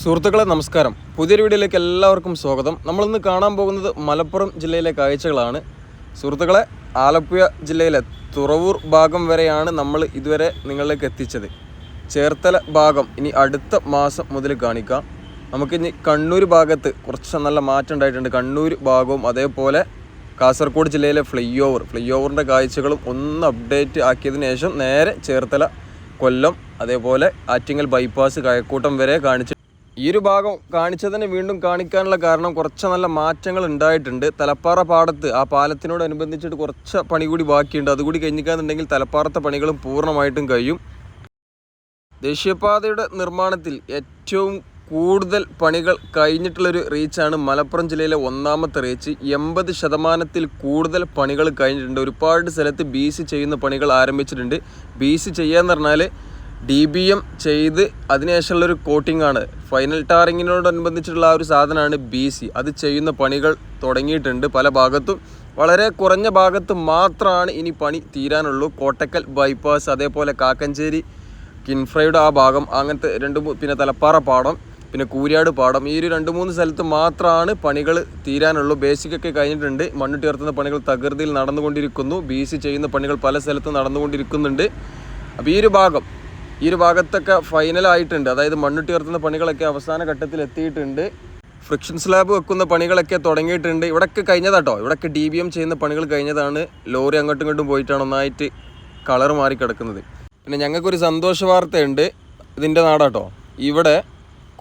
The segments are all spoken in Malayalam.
സുഹൃത്തുക്കളെ നമസ്കാരം. പുതിയൊരു വീഡിയോയിലേക്ക് എല്ലാവർക്കും സ്വാഗതം. നമ്മളിന്ന് കാണാൻ പോകുന്നത് മലപ്പുറം ജില്ലയിലെ കാഴ്ചകളാണ്. സുഹൃത്തുക്കളെ ആലപ്പുഴ ജില്ലയിലെ തുറവൂർ ഭാഗം വരെയാണ് നമ്മൾ ഇതുവരെ നിങ്ങളിലേക്ക് എത്തിച്ചത്. ചേർത്തല ഭാഗം ഇനി അടുത്ത മാസം മുതൽ കാണിക്കാം. നമുക്കിനി കണ്ണൂർ ഭാഗത്ത് കുറച്ച് നല്ല മാറ്റം ഉണ്ടായിട്ടുണ്ട്. കണ്ണൂർ ഭാഗവും അതേപോലെ കാസർഗോഡ് ജില്ലയിലെ ഫ്ലൈ ഓവർ ഫ്ലൈ ഓവറിന്റെ കാഴ്ചകളും ഒന്ന് അപ്ഡേറ്റ് ആക്കിയതിന് ശേഷം നേരെ ചേർത്തല കൊല്ലം അതേപോലെ ആറ്റിങ്ങൽ ബൈപ്പാസ് കഴക്കൂട്ടം വരെ കാണിച്ച് ഈ ഒരു ഭാഗം കാണിച്ചതിന് വീണ്ടും കാണിക്കാനുള്ള കാരണം കുറച്ച് നല്ല മാറ്റങ്ങൾ ഉണ്ടായിട്ടുണ്ട്. തലപ്പാറ പാടത്ത് ആ പാലത്തിനോടനുബന്ധിച്ചിട്ട് കുറച്ച് പണി കൂടി ബാക്കിയുണ്ട്. അതുകൂടി കഴിഞ്ഞിക്കാന്നുണ്ടെങ്കിൽ തലപ്പാറത്തെ പണികളും പൂർണമായിട്ടും കഴിയും. ദേശീയപാതയുടെ നിർമ്മാണത്തിൽ ഏറ്റവും കൂടുതൽ പണികൾ കഴിഞ്ഞിട്ടുള്ളൊരു റീച്ചാണ് മലപ്പുറം ജില്ലയിലെ ഒന്നാമത്തെ റീച്ച്. എൺപത് ശതമാനത്തിൽ കൂടുതൽ പണികൾ കഴിഞ്ഞിട്ടുണ്ട്. ഒരുപാട് സ്ഥലത്ത് ബി സി ചെയ്യുന്ന പണികൾ ആരംഭിച്ചിട്ടുണ്ട്. ബി സി ചെയ്യാന്ന് പറഞ്ഞാൽ ഡി ബി എം ചെയ്ത് അതിനുശേഷമുള്ളൊരു കോട്ടിംഗ് ആണ് ഫൈനൽ ടാറിങ്ങിനോടനുബന്ധിച്ചിട്ടുള്ള ആ ഒരു സാധനമാണ് ബി സി. അത് ചെയ്യുന്ന പണികൾ തുടങ്ങിയിട്ടുണ്ട്. പല ഭാഗത്തും വളരെ കുറഞ്ഞ ഭാഗത്ത് മാത്രമാണ് ഇനി പണി തീരാനുള്ളൂ. കോട്ടക്കൽ ബൈപ്പാസ് അതേപോലെ കാക്കഞ്ചേരി കിൻഫ്രയുടെ ആ ഭാഗം അങ്ങനത്തെ രണ്ട് പിന്നെ തലപ്പാറ പാടം പിന്നെ കൂരിയാട് പാടം ഈ ഒരു രണ്ട് മൂന്ന് സ്ഥലത്ത് മാത്രമാണ് പണികൾ തീരാനുള്ളൂ. ബേസിക് ഒക്കെ കഴിഞ്ഞിട്ടുണ്ട്. മണ്ണിട്ട് ഉയർത്തുന്ന പണികൾ തകൃതിയിൽ നടന്നുകൊണ്ടിരിക്കുന്നു. ബി സി ചെയ്യുന്ന പണികൾ പല സ്ഥലത്തും നടന്നുകൊണ്ടിരിക്കുന്നുണ്ട്. അപ്പോൾ ഈ ഒരു ഭാഗം ഈ ഒരു ഭാഗത്തൊക്കെ ഫൈനലായിട്ടുണ്ട് അതായത് മണ്ണിട്ട് ഉയർത്തുന്ന പണികളൊക്കെ അവസാന ഘട്ടത്തിൽ എത്തിയിട്ടുണ്ട്. ഫ്രിക്ഷൻ സ്ലാബ് വെക്കുന്ന പണികളൊക്കെ തുടങ്ങിയിട്ടുണ്ട്. ഇവിടൊക്കെ കഴിഞ്ഞതാട്ടോ. ഇവിടൊക്കെ ഡി ബി എം ചെയ്യുന്ന പണികൾ കഴിഞ്ഞതാണ്. ലോറി അങ്ങോട്ടും ഇങ്ങോട്ടും പോയിട്ടാണ് ഒന്നായിട്ട് കളർ മാറി കിടക്കുന്നത്. പിന്നെ ഞങ്ങൾക്കൊരു സന്തോഷ വാർത്തയുണ്ട്. ഇതിന്റെ നാടാട്ടോ. ഇവിടെ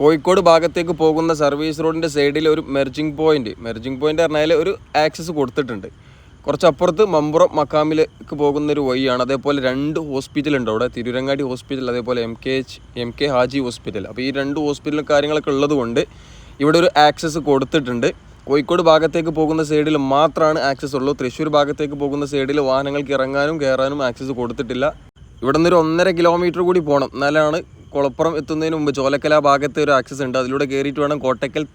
കോഴിക്കോട് ഭാഗത്തേക്ക് പോകുന്ന സർവീസ് റോഡിന്റെ സൈഡിൽ ഒരു മെർജിങ് പോയിന്റ് മെർജിങ് പോയിന്റ് പറഞ്ഞാൽ ഒരു ആക്സസ് കൊടുത്തിട്ടുണ്ട്. കുറച്ചപ്പുറത്ത് മമ്പുറം മക്കാമിലേക്ക് പോകുന്ന ഒരു വഴിയാണ്. അതേപോലെ രണ്ട് ഹോസ്പിറ്റലുണ്ട് അവിടെ. തിരുരങ്ങാടി ഹോസ്പിറ്റൽ അതേപോലെ M K H M K Haji hospital അപ്പോൾ ഈ രണ്ട് ഹോസ്പിറ്റലും കാര്യങ്ങളൊക്കെ ഉള്ളതുകൊണ്ട് ഇവിടെ ഒരു ആക്സസ് കൊടുത്തിട്ടുണ്ട്. കോഴിക്കോട് ഭാഗത്തേക്ക് പോകുന്ന സൈഡിൽ മാത്രമാണ് ആക്സസ് ഉള്ളൂ. തൃശ്ശൂർ ഭാഗത്തേക്ക് പോകുന്ന സൈഡിൽ വാഹനങ്ങൾക്ക് ഇറങ്ങാനും കയറാനും ആക്സസ് കൊടുത്തിട്ടില്ല. ഇവിടെ നിന്നൊരു ഒന്നര കിലോമീറ്റർ കൂടി പോകണം എന്നാലാണ് കുളപ്പുറം എത്തുന്നതിന് മുമ്പ് ചോലക്കല ഭാഗത്തെ ഒരു ആക്സസ് ഉണ്ട്. അതിലൂടെ കയറിയിട്ട് വേണം കോട്ടക്കൽ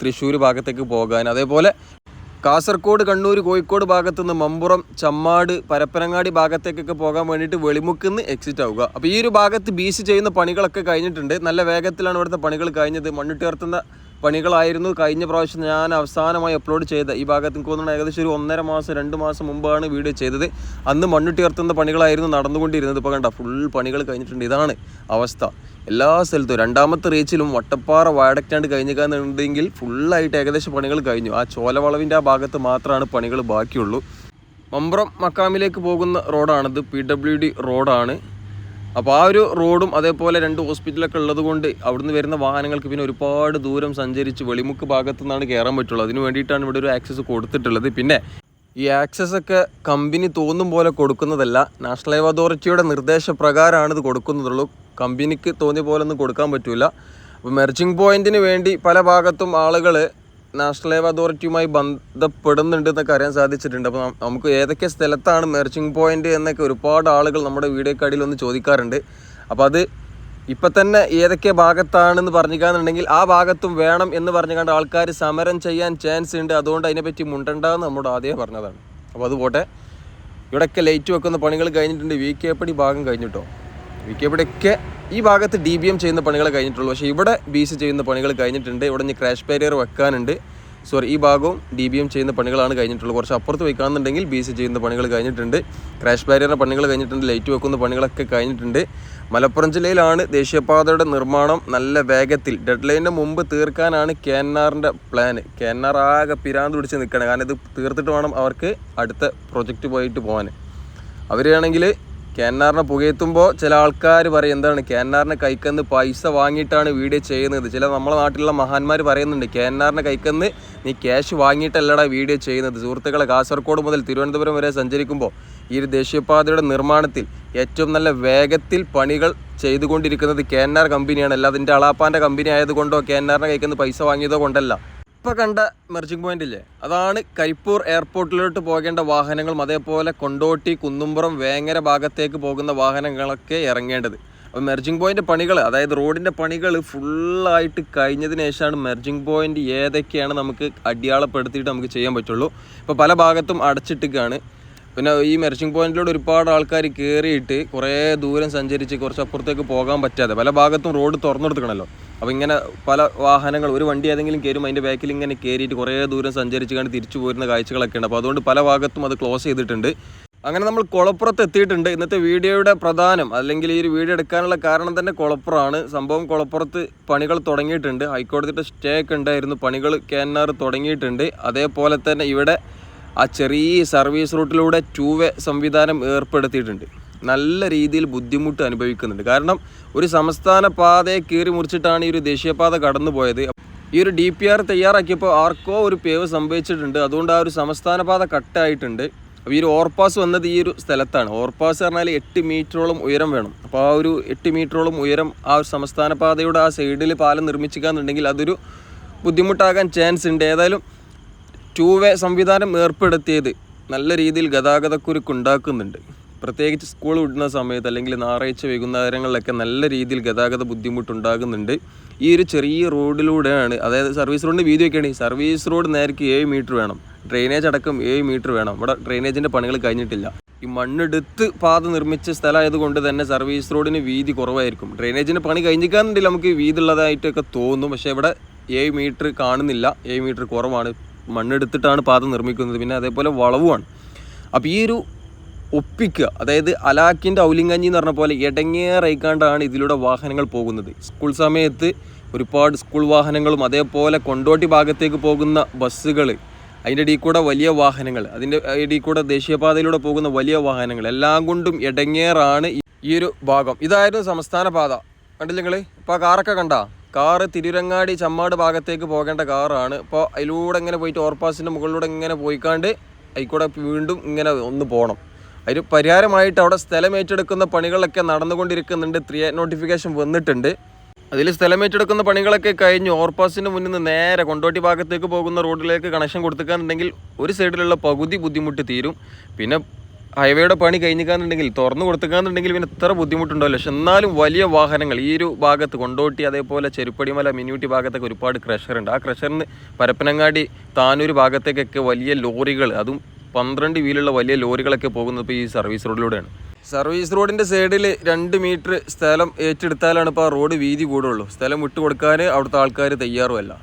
തൃശ്ശൂർ ഭാഗത്തേക്ക് പോകാൻ. അതേപോലെ കാസർഗോഡ് കണ്ണൂർ കോഴിക്കോട് ഭാഗത്തു നിന്ന് മമ്പുറം ചമ്മാട് പരപ്പനങ്ങാടി ഭാഗത്തേക്കൊക്കെ പോകാൻ വേണ്ടിയിട്ട് വെളിമുക്കുന്ന് എക്സിറ്റ് ആവുക. അപ്പോൾ ഈ ഒരു ഭാഗത്ത് ബീച്ച് ചെയ്യുന്ന പണികളൊക്കെ കഴിഞ്ഞിട്ടുണ്ട്. നല്ല വേഗത്തിലാണ് ഇവിടുത്തെ പണികൾ കഴിഞ്ഞത്. മണ്ണിട്ട് മണ്ണിട്ടുയർത്തുന്ന പണികളായിരുന്നു. കഴിഞ്ഞ പ്രാവശ്യം ഞാൻ അവസാനമായി അപ്ലോഡ് ചെയ്ത ഈ ഭാഗത്ത് എനിക്ക് തോന്നുന്നു ഏകദേശം ഒരു ഒന്നര മാസം രണ്ട് മാസം മുമ്പാണ് വീഡിയോ ചെയ്തത്. അന്ന് മണ്ണിട്ടുയർത്തുന്ന പണികളായിരുന്നു നടന്നുകൊണ്ടിരുന്നത്. ഇപ്പോൾ കണ്ട ഫുൾ പണികൾ കഴിഞ്ഞിട്ടുണ്ട്. ഇതാണ് അവസ്ഥ. എല്ലാ സ്ഥലത്തും രണ്ടാമത്തെ റീച്ചിലും വട്ടപ്പാറ വയഡക്റ്റാണ്ട് കഴിഞ്ഞിരിക്കാന്നുണ്ടെങ്കിൽ ഫുള്ളായിട്ട് ഏകദേശം പണികൾ കഴിഞ്ഞു. ആ ചോലവളവിന്റെ ആ ഭാഗത്ത് മാത്രമാണ് പണികൾ ബാക്കിയുള്ളൂ. മമ്പ്രം മക്കാമിലേക്ക് പോകുന്ന റോഡാണിത് പി ഡബ്ല്യു ഡി റോഡാണ് അപ്പോൾ ആ ഒരു റോഡും അതേപോലെ രണ്ട് ഹോസ്പിറ്റലൊക്കെ ഉള്ളത് കൊണ്ട് അവിടുന്ന് വരുന്ന വാഹനങ്ങൾക്ക് പിന്നെ ഒരുപാട് ദൂരം സഞ്ചരിച്ച് വെളിമുക്ക് ഭാഗത്തു നിന്നാണ് കയറാൻ പറ്റുള്ളൂ. അതിന് വേണ്ടിയിട്ടാണ് ഇവിടെ ഒരു ആക്സസ് കൊടുത്തിട്ടുള്ളത്. പിന്നെ ഈ ആക്സസ് ഒക്കെ കമ്പനി തോന്നും പോലെ കൊടുക്കുന്നതല്ല. നാഷണൽ ഹൈവേ അതോറിറ്റിയുടെ നിർദ്ദേശപ്രകാരമാണ് ഇത് കൊടുക്കുന്നതുള്ളൂ. കമ്പനിക്ക് തോന്നിയ പോലെ ഒന്നും കൊടുക്കാൻ പറ്റില്ല അപ്പോൾ മെർജിങ് പോയിന്റിന് വേണ്ടി പല ഭാഗത്തും ആളുകൾ നാഷണൽ ഹൈവേ അതോറിറ്റിയുമായി ബന്ധപ്പെടുന്നുണ്ട് എന്നൊക്കെ അറിയാൻ സാധിച്ചിട്ടുണ്ട്. അപ്പോൾ നമുക്ക് ഏതൊക്കെ സ്ഥലത്താണ് മെർച്ചിങ് പോയിന്റ് എന്നൊക്കെ ഒരുപാട് ആളുകൾ നമ്മുടെ വീഡിയോ കാർഡിൽ ഒന്ന് ചോദിക്കാറുണ്ട്. അപ്പോൾ അത് ഇപ്പം തന്നെ ഏതൊക്കെ ഭാഗത്താണെന്ന് പറഞ്ഞിക്കാന്നുണ്ടെങ്കിൽ ആ ഭാഗത്തും വേണം എന്ന് പറഞ്ഞു പറഞ്ഞുകൊണ്ട് ആൾക്കാർ സമരം ചെയ്യാൻ ചാൻസ് ഉണ്ട്. അതുകൊണ്ട് അതിനെപ്പറ്റി മുണ്ടണ്ടെന്ന് നമ്മുടെ ആദ്യം പറഞ്ഞതാണ്. അപ്പോൾ അതുപോട്ടെ ഇവിടെയൊക്കെ ലൈറ്റ് വെക്കുന്ന പണികൾ കഴിഞ്ഞിട്ടുണ്ട്. വി കെ പടി ഭാഗം കഴിഞ്ഞിട്ടോ? വി കെ പടിയൊക്കെ ഈ ഭാഗത്ത് ഡി ബി എം ചെയ്യുന്ന പണികൾ കഴിഞ്ഞിട്ടുള്ളൂ. പക്ഷേ ഇവിടെ ബി സി ചെയ്യുന്ന പണികൾ കഴിഞ്ഞിട്ടുണ്ട്. ഇവിടെ ഇനി ക്രാഷ് ബാരിയർ വെക്കാനുണ്ട്. സോറി ഈ ഭാഗവും ഡി ബി എം ചെയ്യുന്ന പണികളാണ് കഴിഞ്ഞിട്ടുള്ളത്. കുറച്ച് അപ്പുറത്ത് വയ്ക്കാന്നുണ്ടെങ്കിൽ ബി സി ചെയ്യുന്ന പണികൾ കഴിഞ്ഞിട്ടുണ്ട്. ക്രാഷ് ബാരിയറിന്റെ പണികൾ കഴിഞ്ഞിട്ടുണ്ട്. ലൈറ്റ് വെക്കുന്ന പണികളൊക്കെ കഴിഞ്ഞിട്ടുണ്ട്. മലപ്പുറം ജില്ലയിലാണ് ദേശീയപാതയുടെ നിർമ്മാണം നല്ല വേഗത്തിൽ. ഡെഡ് ലൈനിന് മുമ്പ് തീർക്കാനാണ് കെ എൻ ആറിന്റെ പ്ലാൻ കെ എൻ ആർ ആകെ പിരാന്ത് പിടിച്ച് നിൽക്കണം. കാരണം ഇത് തീർത്തിട്ട് വേണം അവർക്ക് അടുത്ത പ്രൊജക്റ്റ് പോയിട്ട് പോകാൻ. അവരാണെങ്കിൽ ക്യാനാറിനെ പുകയത്തുമ്പോൾ ചില ആൾക്കാർ പറയും എന്താണ് ക്യാനാറിനെ കൈക്കന്ന് പൈസ വാങ്ങിയിട്ടാണ് വീഡിയോ ചെയ്യുന്നത്? ചില നമ്മളെ നാട്ടിലുള്ള മഹാന്മാർ പറയുന്നുണ്ട് ക്യാനാറിനെ കൈക്കന്ന് നീ ക്യാഷ് വാങ്ങിയിട്ടല്ലടാ വീഡിയോ ചെയ്യുന്നത്. സുഹൃത്തുക്കളെ കാസർഗോഡ് മുതൽ തിരുവനന്തപുരം വരെ സഞ്ചരിക്കുമ്പോൾ ഈ ഒരു ദേശീയപാതയുടെ നിർമ്മാണത്തിൽ ഏറ്റവും നല്ല വേഗത്തിൽ പണികൾ ചെയ്തുകൊണ്ടിരിക്കുന്നത് കെഎൻആർ കമ്പനിയാണ് അല്ലാതെ അളാപ്പാന്റെ കമ്പനി ആയതുകൊണ്ടോ കെഎൻആറിനെ കൈക്കന്ന് പൈസ വാങ്ങിയതോ കൊണ്ടല്ല. ഇപ്പോൾ കണ്ട മെർജിംഗ് പോയിന്റ് ഇല്ലേ? അതാണ് കരിപ്പൂർ എയർപോർട്ടിലോട്ട് പോകേണ്ട വാഹനങ്ങളും അതേപോലെ കൊണ്ടോട്ടി കുന്നുംപുറം വേങ്ങര ഭാഗത്തേക്ക് പോകുന്ന വാഹനങ്ങളൊക്കെ ഇറങ്ങേണ്ടത്. അപ്പോൾ മെർജിംഗ് പോയിന്റ് പണികൾ അതായത് റോഡിന്റെ പണികൾ ഫുള്ളായിട്ട് കഴിഞ്ഞതിന് ശേഷമാണ് മെർജിംഗ് പോയിന്റ് ഏതൊക്കെയാണ് നമുക്ക് അടിയാളപ്പെടുത്തിയിട്ട് നമുക്ക് ചെയ്യാൻ പറ്റുള്ളൂ. ഇപ്പോൾ പല ഭാഗത്തും അടച്ചിട്ടിക്കാണ് പിന്നെ ഈ മെർച്ചിങ് പോയിന്റിലൂടെ ഒരുപാട് ആൾക്കാർ കയറിയിട്ട് കുറേ ദൂരം സഞ്ചരിച്ച് കുറച്ച് അപ്പുറത്തേക്ക് പോകാൻ പറ്റാതെ പല ഭാഗത്തും റോഡ് തുറന്നെടുക്കണമല്ലോ അപ്പോൾ ഇങ്ങനെ പല വാഹനങ്ങൾ ഒരു വണ്ടി ഏതെങ്കിലും കയറും അതിന്റെ ബാക്കിൽ ഇങ്ങനെ കയറിയിട്ട് കുറേ ദൂരം സഞ്ചരിച്ച് കണ്ട് തിരിച്ചു പോരുന്ന കാഴ്ചകളൊക്കെ ഉണ്ട്. അപ്പോൾ അതുകൊണ്ട് പല ഭാഗത്തും അത് ക്ലോസ് ചെയ്തിട്ടുണ്ട്. അങ്ങനെ നമ്മൾ കുളപ്പുറത്ത് എത്തിയിട്ടുണ്ട്. ഇന്നത്തെ വീഡിയോയുടെ പ്രധാനം അല്ലെങ്കിൽ ഈ ഒരു വീഡിയോ എടുക്കാനുള്ള കാരണം തന്നെ കുളപ്പുറമാണ്. സംഭവം കുളപ്പുറത്ത് പണികൾ തുടങ്ങിയിട്ടുണ്ട്. ഹൈക്കോടതിയുടെ സ്റ്റേ ഒക്കെ ഉണ്ടായിരുന്നു. പണികൾ കേന്നാർ തുടങ്ങിയിട്ടുണ്ട്. അതേപോലെ തന്നെ ഇവിടെ ആ ചെറിയ സർവീസ് റൂട്ടിലൂടെ ടൂ വേ സംവിധാനം ഏർപ്പെടുത്തിയിട്ടുണ്ട്. നല്ല രീതിയിൽ ബുദ്ധിമുട്ട് അനുഭവിക്കുന്നുണ്ട്. കാരണം ഒരു സംസ്ഥാന പാതയെ കീറി മുറിച്ചിട്ടാണ് ഈ ഒരു ദേശീയപാത കടന്നു പോയത് ഈ ഒരു ഡി പി ആർ തയ്യാറാക്കിയപ്പോൾ ആർക്കോ ഒരു പേവ് സംഭവിച്ചിട്ടുണ്ട്. അതുകൊണ്ട് ആ ഒരു സംസ്ഥാന പാത കട്ടായിട്ടുണ്ട്. അപ്പോൾ ഈ ഒരു ഓവർപാസ് വന്നത് ഈ ഒരു സ്ഥലത്താണ്. ഓവർപാസ് പറഞ്ഞാൽ എട്ട് മീറ്ററോളം ഉയരം വേണം. അപ്പോൾ ആ ഒരു എട്ട് മീറ്ററോളം ഉയരം ആ ഒരു സംസ്ഥാന പാതയുടെ ആ സൈഡിൽ പാലം നിർമ്മിച്ചിക്കാന്നുണ്ടെങ്കിൽ അതൊരു ബുദ്ധിമുട്ടാകാൻ ചാൻസ് ഉണ്ട്. ഏതായാലും ടൂ വേ സംവിധാനം ഏർപ്പെടുത്തിയത് നല്ല രീതിയിൽ ഗതാഗതക്കുരുക്ക് ഉണ്ടാക്കുന്നുണ്ട്. പ്രത്യേകിച്ച് സ്കൂൾ വിടുന്ന സമയത്ത് അല്ലെങ്കിൽ ഞായറാഴ്ച വൈകുന്നേരങ്ങളിലൊക്കെ നല്ല രീതിയിൽ ഗതാഗത ബുദ്ധിമുട്ടുണ്ടാകുന്നുണ്ട് ഈ ഒരു ചെറിയ റോഡിലൂടെയാണ് അതായത് സർവീസ് റോഡിന്റെ വീതി ഒക്കെയാണ് സർവീസ് റോഡ് നേരക്ക് ഏഴ് മീറ്റർ വേണം. ഡ്രെയിനേജ് അടക്കം ഏഴ് മീറ്റർ വേണം. ഇവിടെ ഡ്രെയിനേജിന്റെ പണികൾ കഴിഞ്ഞിട്ടില്ല. ഈ മണ്ണെടുത്ത് പാത നിർമ്മിച്ച സ്ഥലമായതുകൊണ്ട് തന്നെ സർവീസ് റോഡിന് വീതി കുറവായിരിക്കും. ഡ്രെയിനേജിന്റെ പണി കഴിഞ്ഞിക്കാന്നുണ്ടെങ്കിൽ നമുക്ക് വീതി ഉള്ളതായിട്ടൊക്കെ തോന്നും. പക്ഷേ ഇവിടെ ഏഴ് മീറ്റർ കാണുന്നില്ല. ഏഴ് മീറ്റർ കുറവാണ്. മണ്ണെടുത്തിട്ടാണ് പാത നിർമ്മിക്കുന്നത്. പിന്നെ അതേപോലെ വളവുമാണ്. അപ്പോൾ ഈ ഒരു ഒപ്പിക്കുക അതായത് അലാക്കിന്റെ ഔലിങ്കഞ്ഞി എന്ന് പറഞ്ഞ പോലെ ഇടങ്ങേറയിക്കാണ്ടാണ് ഇതിലൂടെ വാഹനങ്ങൾ പോകുന്നത്. സ്കൂൾ സമയത്ത് ഒരുപാട് സ്കൂൾ വാഹനങ്ങളും അതേപോലെ കൊണ്ടോട്ടി ഭാഗത്തേക്ക് പോകുന്ന ബസ്സുകൾ അതിന്റെ ഇടയിൽ കൂടെ വലിയ വാഹനങ്ങൾ അതിന്റെ ഇടയിൽ കൂടെ ദേശീയപാതയിലൂടെ പോകുന്ന വലിയ വാഹനങ്ങൾ എല്ലാം കൊണ്ടും ഇടങ്ങേറാണ് ഈ- ഒരു ഭാഗം. ഇതായിരുന്നു സംസ്ഥാന പാത. കണ്ടില്ല നിങ്ങൾ ഇപ്പോൾ ആ കാറൊക്കെ കണ്ട? കാറ് തിരുരങ്ങാടി ചമ്മാട് ഭാഗത്തേക്ക് പോകേണ്ട കാറാണ്. ഇപ്പോൾ അതിലൂടെ ഇങ്ങനെ പോയിട്ട് ഓവർപാസിന്റെ മുകളിലൂടെ ഇങ്ങനെ പോയിക്കാണ്ട് അതിക്കൂടെ വീണ്ടും ഇങ്ങനെ ഒന്ന് പോകണം അതിന് പരിഹാരമായിട്ട് അവിടെ സ്ഥലം ഏറ്റെടുക്കുന്ന പണികളൊക്കെ നടന്നുകൊണ്ടിരിക്കുന്നുണ്ട്. ത്രീ നോട്ടിഫിക്കേഷൻ വന്നിട്ടുണ്ട്. അതിൽ സ്ഥലം ഏറ്റെടുക്കുന്ന പണികളൊക്കെ കഴിഞ്ഞ് ഓവർപാസിന്റെ മുന്നിൽ നിന്ന് നേരെ കൊണ്ടോട്ടി ഭാഗത്തേക്ക് പോകുന്ന റോഡിലേക്ക് കണക്ഷൻ കൊടുത്തിക്കാന്നുണ്ടെങ്കിൽ ഒരു സൈഡിലുള്ള പകുതി ബുദ്ധിമുട്ട് തീരും. പിന്നെ ഹൈവേയുടെ പണി കഴിഞ്ഞിക്കാന്നുണ്ടെങ്കിൽ തുറന്നു കൊടുത്തിക്കാന്നുണ്ടെങ്കിൽ പിന്നെ ഇത്ര ബുദ്ധിമുട്ടുണ്ടാവില്ല. പക്ഷെ എന്നാലും വലിയ വാഹനങ്ങൾ ഈ ഒരു ഭാഗത്ത് കൊണ്ടോട്ടി അതേപോലെ ചെരുപ്പടിമല മിനിയൂട്ടി ഭാഗത്തൊക്കെ ഒരുപാട് ക്രഷർ ഉണ്ട് ആ ക്രഷറിന് പരപ്പനങ്ങാടി താനൂർ ഭാഗത്തേക്കൊക്കെ വലിയ ലോറികൾ അതും പന്ത്രണ്ട് വീലുള്ള വലിയ ലോറികളൊക്കെ പോകുന്നത് ഇപ്പോൾ ഈ സർവീസ് റോഡിലൂടെയാണ്. സർവീസ് റോഡിന്റെ സൈഡിൽ രണ്ട് മീറ്റർ സ്ഥലം ഏറ്റെടുത്താലാണ് ഇപ്പോൾ ആ റോഡ് വീതി കൂടുള്ളൂ. സ്ഥലം വിട്ടുകൊടുക്കാൻ അവിടുത്തെ ആൾക്കാർ തയ്യാറുമല്ല.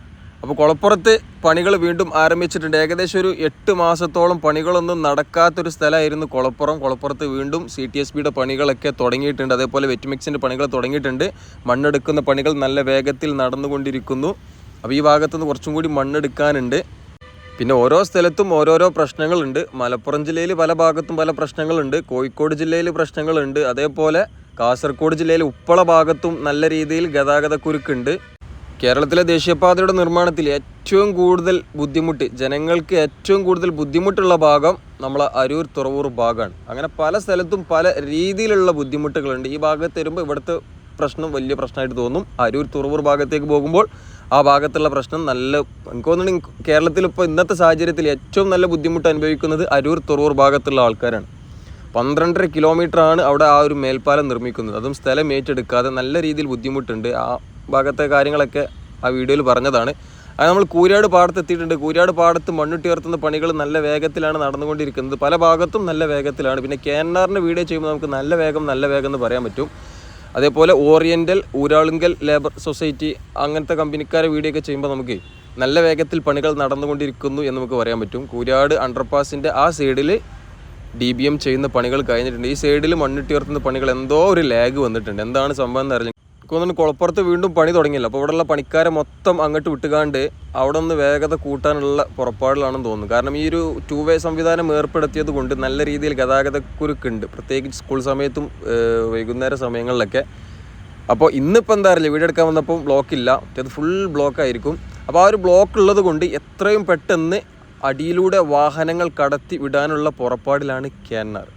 അപ്പോൾ കുളപ്പുറത്ത് പണികൾ വീണ്ടും ആരംഭിച്ചിട്ടുണ്ട്. ഏകദേശം ഒരു എട്ട് മാസത്തോളം പണികളൊന്നും നടക്കാത്തൊരു സ്ഥലമായിരുന്നു കുളപ്പുറം. കുളപ്പുറത്ത് വീണ്ടും സി ടി എസ് ബിയുടെ പണികളൊക്കെ തുടങ്ങിയിട്ടുണ്ട്. അതേപോലെ വെറ്റ്മിക്സിന്റെ പണികൾ തുടങ്ങിയിട്ടുണ്ട്. മണ്ണെടുക്കുന്ന പണികൾ നല്ല വേഗത്തിൽ നടന്നുകൊണ്ടിരിക്കുന്നു. അപ്പോൾ ഈ ഭാഗത്തുനിന്ന് കുറച്ചും കൂടി മണ്ണെടുക്കാനുണ്ട്. പിന്നെ ഓരോ സ്ഥലത്തും ഓരോരോ പ്രശ്നങ്ങളുണ്ട്. മലപ്പുറം ജില്ലയിൽ പല ഭാഗത്തും പല പ്രശ്നങ്ങളുണ്ട്. കോഴിക്കോട് ജില്ലയിൽ പ്രശ്നങ്ങളുണ്ട്. അതേപോലെ കാസർഗോഡ് ജില്ലയിൽ ഉപ്പള ഭാഗത്തും നല്ല രീതിയിൽ ഗതാഗതക്കുരുക്കുണ്ട് കേരളത്തിലെ ദേശീയപാതയുടെ നിർമ്മാണത്തിൽ ഏറ്റവും കൂടുതൽ ബുദ്ധിമുട്ട് ജനങ്ങൾക്ക് ഏറ്റവും കൂടുതൽ ബുദ്ധിമുട്ടുള്ള ഭാഗം നമ്മളെ അരൂർ തുറവൂർ ഭാഗമാണ്. അങ്ങനെ പല സ്ഥലത്തും പല രീതിയിലുള്ള ബുദ്ധിമുട്ടുകളുണ്ട്. ഈ ഭാഗത്ത് വരുമ്പോൾ ഇവിടുത്തെ പ്രശ്നം വലിയ പ്രശ്നമായിട്ട് തോന്നും. അരൂർ തുറവൂർ ഭാഗത്തേക്ക് പോകുമ്പോൾ ആ ഭാഗത്തുള്ള പ്രശ്നം നല്ല എനിക്ക് തോന്നുന്നുണ്ട് കേരളത്തിൽ ഇപ്പോൾ ഇന്നത്തെ സാഹചര്യത്തിൽ ഏറ്റവും നല്ല ബുദ്ധിമുട്ട് അനുഭവിക്കുന്നത് അരൂർ തുറവൂർ ഭാഗത്തുള്ള ആൾക്കാരാണ്. പന്ത്രണ്ടര ആണ് അവിടെ ആ ഒരു മേൽപ്പാലം നിർമ്മിക്കുന്നത്. അതും സ്ഥലം ഏറ്റെടുക്കാതെ നല്ല രീതിയിൽ ബുദ്ധിമുട്ടുണ്ട്. ആ ഭാഗത്തെ കാര്യങ്ങളൊക്കെ ആ വീഡിയോയിൽ പറഞ്ഞതാണ്. അത് നമ്മൾ കൂരാട് പാടത്ത് എത്തിയിട്ടുണ്ട്. കൂരാട് പാടത്ത് മണ്ണിട്ട് ഉയർത്തുന്ന പണികൾ നല്ല വേഗത്തിലാണ് നടന്നുകൊണ്ടിരിക്കുന്നത്. പല ഭാഗത്തും നല്ല വേഗത്തിലാണ്. പിന്നെ കേന്നാറിന്റെ വീഡിയോ ചെയ്യുമ്പോൾ നമുക്ക് നല്ല വേഗം നല്ല വേഗം എന്ന് പറയാൻ പറ്റും. അതേപോലെ ഓറിയന്റൽ ഊരാളുങ്കൽ ലേബർ സൊസൈറ്റി അങ്ങനത്തെ കമ്പനിക്കാരെ വീഡിയോ ഒക്കെ ചെയ്യുമ്പോൾ നമുക്ക് നല്ല വേഗത്തിൽ പണികൾ നടന്നുകൊണ്ടിരിക്കുന്നു എന്ന് നമുക്ക് പറയാൻ പറ്റും. കൂരാട് അണ്ടർപാസിന്റെ ആ സൈഡിൽ ഡി ബി എം ചെയ്യുന്ന പണികൾ കഴിഞ്ഞിട്ടുണ്ട്. ഈ സൈഡിൽ മണ്ണിട്ട് ഉയർത്തുന്ന പണികൾ എന്തോ ഒരു ലാഗ് വന്നിട്ടുണ്ട്. എന്താണ് സംഭവം എന്ന് എനിക്ക് തോന്നുന്നു കുളപ്പുറത്ത് വീണ്ടും പണി തുടങ്ങിയില്ല. അപ്പോൾ ഇവിടെയുള്ള പണിക്കാരെ മൊത്തം അങ്ങോട്ട് വിട്ടുകാണ്ട് അവിടെ നിന്ന് വേഗത കൂട്ടാനുള്ള പുറപ്പാടിലാണെന്ന് തോന്നുന്നു. കാരണം ഈ ഒരു ടൂ വേ സംവിധാനം ഏർപ്പെടുത്തിയത് കൊണ്ട് നല്ല രീതിയിൽ ഗതാഗതക്കുരുക്കുണ്ട്. പ്രത്യേകിച്ച് സ്കൂൾ സമയത്തും വൈകുന്നേര സമയങ്ങളിലൊക്കെ. അപ്പോൾ ഇന്നിപ്പോൾ എന്താ അറിയില്ല. വീഡിയോ എടുക്കാൻ വന്നപ്പോൾ ബ്ലോക്ക് ഇല്ല. അത് ഫുൾ ബ്ലോക്ക് ആയിരിക്കും. അപ്പോൾ ആ ഒരു ബ്ലോക്ക് ഉള്ളത് കൊണ്ട് എത്രയും പെട്ടെന്ന് അടിയിലൂടെ വാഹനങ്ങൾ കടത്തി വിടാനുള്ള പുറപ്പാടിലാണ് ക്യാനാർ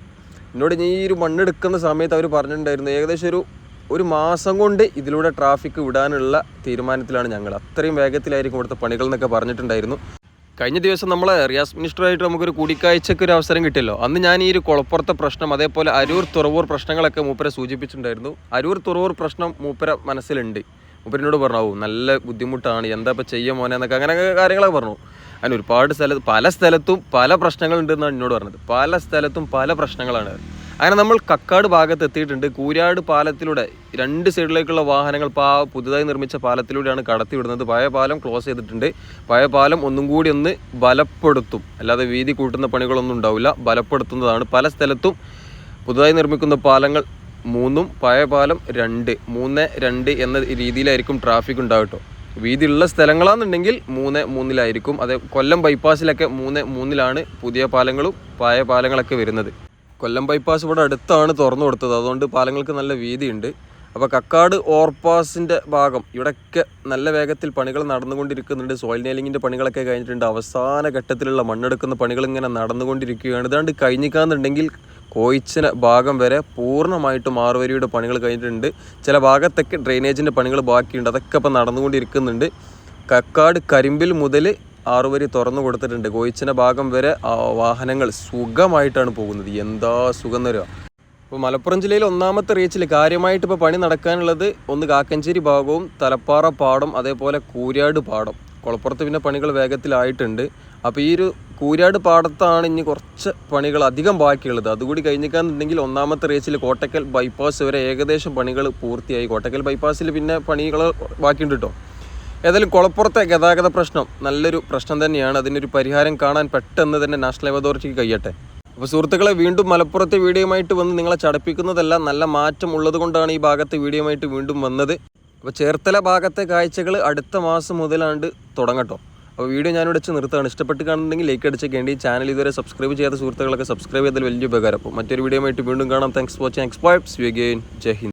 എന്നോട് ഞാൻ ഈ ഒരു മണ്ണെടുക്കുന്ന സമയത്ത് അവർ പറഞ്ഞിട്ടുണ്ടായിരുന്നു ഏകദേശം ഒരു ഒരു മാസം കൊണ്ട് ഇതിലൂടെ ട്രാഫിക് വിടാനുള്ള തീരുമാനത്തിലാണ് ഞങ്ങൾ. അത്രയും വേഗത്തിലായിരിക്കും ഇവിടുത്തെ പണികൾ എന്നൊക്കെ പറഞ്ഞിട്ടുണ്ടായിരുന്നു. കഴിഞ്ഞ ദിവസം നമ്മൾ റിയാസ് മിനിസ്റ്ററായിട്ട് നമുക്കൊരു കൂടിക്കാഴ്ചയ്ക്ക് ഒരു അവസരം കിട്ടിയല്ലോ. അന്ന് ഞാൻ ഈ ഒരു കുളപ്പുറത്തെ പ്രശ്നം അതേപോലെ അരൂർ തുറവൂർ പ്രശ്നങ്ങളൊക്കെ മൂപ്പരെ സൂചിപ്പിച്ചിട്ടുണ്ടായിരുന്നു. അരൂർ തുറവൂർ പ്രശ്നം മൂപ്പര മനസ്സിലുണ്ട്. മൂപ്പരിനോട് പറഞ്ഞു നല്ല ബുദ്ധിമുട്ടാണ്. എന്താ ഇപ്പം ചെയ്യാൻ മോനെ? എന്നൊക്കെ അങ്ങനെ കാര്യങ്ങളൊക്കെ പറഞ്ഞു. അങ്ങനെ ഒരുപാട് സ്ഥലത്ത് പല സ്ഥലത്തും പല പ്രശ്നങ്ങളുണ്ടെന്നാണ് എന്നോട് പറഞ്ഞത്. പല സ്ഥലത്തും പല പ്രശ്നങ്ങളാണ്. അങ്ങനെ നമ്മൾ കക്കാട് ഭാഗത്ത് എത്തിയിട്ടുണ്ട്. കൂരാട് പാലത്തിലൂടെ രണ്ട് സൈഡിലേക്കുള്ള വാഹനങ്ങൾ ഇപ്പോൾ ആ പുതുതായി നിർമ്മിച്ച പാലത്തിലൂടെയാണ് കടത്തിവിടുന്നത് പഴയ പാലം ക്ലോസ് ചെയ്തിട്ടുണ്ട്. പഴയ പാലം ഒന്നും കൂടി ഒന്ന് ബലപ്പെടുത്തും. അല്ലാതെ വീതി കൂട്ടുന്ന പണികളൊന്നും ഉണ്ടാവില്ല. ബലപ്പെടുത്തുന്നതാണ്. പല സ്ഥലത്തും പുതുതായി നിർമ്മിക്കുന്ന പാലങ്ങൾ മൂന്നും പഴയ പാലം രണ്ട്. മൂന്ന് രണ്ട് എന്ന രീതിയിലായിരിക്കും ട്രാഫിക് ഉണ്ടാകട്ടോ വീതിയുള്ള സ്ഥലങ്ങളാണെന്നുണ്ടെങ്കിൽ മൂന്ന് മൂന്നിലായിരിക്കും. അതേ കൊല്ലം ബൈപ്പാസിലൊക്കെ മൂന്ന് മൂന്നിലാണ് പുതിയ പാലങ്ങളും പഴയ പാലങ്ങളൊക്കെ വരുന്നത്. കൊല്ലം ബൈപ്പാസ് ഇവിടെ അടുത്താണ് തുറന്നു കൊടുത്തത്. അതുകൊണ്ട് പാലങ്ങൾക്ക് നല്ല വീതിയുണ്ട്. അപ്പോൾ കക്കാട് ഓവർപാസിന്റെ ഭാഗം ഇവിടെയൊക്കെ നല്ല വേഗത്തിൽ പണികൾ നടന്നുകൊണ്ടിരിക്കുന്നുണ്ട്. സോയിൽ നെയിലിങ്ങിന്റെ പണികളൊക്കെ കഴിഞ്ഞിട്ടുണ്ട്. അവസാന ഘട്ടത്തിലുള്ള മണ്ണെടുക്കുന്ന പണികൾ ഇങ്ങനെ നടന്നുകൊണ്ടിരിക്കുകയാണ്. ഇതാണ്ട് കഴിഞ്ഞിക്കാന്നുണ്ടെങ്കിൽ കോയിച്ചിന ഭാഗം വരെ പൂർണമായിട്ട് മാറുവരിയുടെ പണികൾ കഴിഞ്ഞിട്ടുണ്ട്. ചില ഭാഗത്തൊക്കെ ഡ്രെയിനേജിന്റെ പണികൾ ബാക്കിയുണ്ട്. അതൊക്കെ ഇപ്പം നടന്നുകൊണ്ടിരിക്കുന്നുണ്ട്. കക്കാട് കരിമ്പിൽ മുതൽ ആറുവരി തുറന്നു കൊടുത്തിട്ടുണ്ട്. കോയിച്ചിന ഭാഗം വരെ വാഹനങ്ങൾ സുഖമായിട്ടാണ് പോകുന്നത്. എന്താ സുഖം തരുക ഇപ്പോൾ മലപ്പുറം ജില്ലയിൽ ഒന്നാമത്തെ റീച്ചിൽ കാര്യമായിട്ട് ഇപ്പോൾ പണി നടക്കാനുള്ളത് ഒന്ന് കാക്കഞ്ചേരി ഭാഗവും തലപ്പാറ പാടം അതേപോലെ കൂരാട് പാടം. കുളപ്പുറത്ത് പിന്നെ പണികൾ വേഗത്തിലായിട്ടുണ്ട്. അപ്പോൾ ഈ ഒരു കൂരാട് പാടത്താണ് ഇനി കുറച്ച് പണികൾ അധികം ബാക്കിയുള്ളത്. അതുകൂടി കഴിഞ്ഞിക്കാന്നുണ്ടെങ്കിൽ ഒന്നാമത്തെ റേച്ചിൽ കോട്ടക്കൽ ബൈപ്പാസ് വരെ ഏകദേശം പണികൾ പൂർത്തിയായി. കോട്ടക്കൽ ബൈപ്പാസിൽ പിന്നെ പണികൾ ബാക്കിയുണ്ട് കേട്ടോ. ഏതായാലും കുളപ്പുറത്തെ ഗതാഗത പ്രശ്നം നല്ലൊരു പ്രശ്നം തന്നെയാണ്. അതിനൊരു പരിഹാരം കാണാൻ പെട്ടെന്ന് തന്നെ നാഷണൽ ഹൈവേ അതോറിറ്റിക്ക് കഴിയട്ടെ. അപ്പോൾ സുഹൃത്തുക്കളെ വീണ്ടും മലപ്പുറത്തെ വീഡിയോയുമായിട്ട് വന്ന് നിങ്ങളെ ചടപ്പിക്കുന്നതല്ല നല്ല മാറ്റം ഉള്ളത് കൊണ്ടാണ് ഈ ഭാഗത്തെ വീഡിയോയുമായിട്ട് വീണ്ടും വന്നത്. അപ്പോൾ ചേർത്തല ഭാഗത്തെ കാഴ്ചകൾ അടുത്ത മാസം മുതലാണ്ട് തുടങ്ങട്ടോ. അപ്പോൾ വീഡിയോ ഞാനിവിടെ വെച്ച് നിർത്താണ് ഇഷ്ടപ്പെട്ട് കാണുന്നുണ്ടെങ്കിൽ ലൈക്ക് അടിച്ചേക്കേണ്ടി ചാനൽ ഇതുവരെ സബ്സ്ക്രൈബ് ചെയ്യാത്ത സുഹൃത്തുക്കളൊക്കെ സബ്സ്ക്രൈബ് ചെയ്താൽ വലിയ ഉപകാരം. മറ്റൊരു വീഡിയോയുമായിട്ട് വീണ്ടും കാണാം. താങ്ക്സ് വാച്ചിങ് എക്സ്പോയ്സ് യു അഗെയിൻ ജയ് ഹിന്ദ്.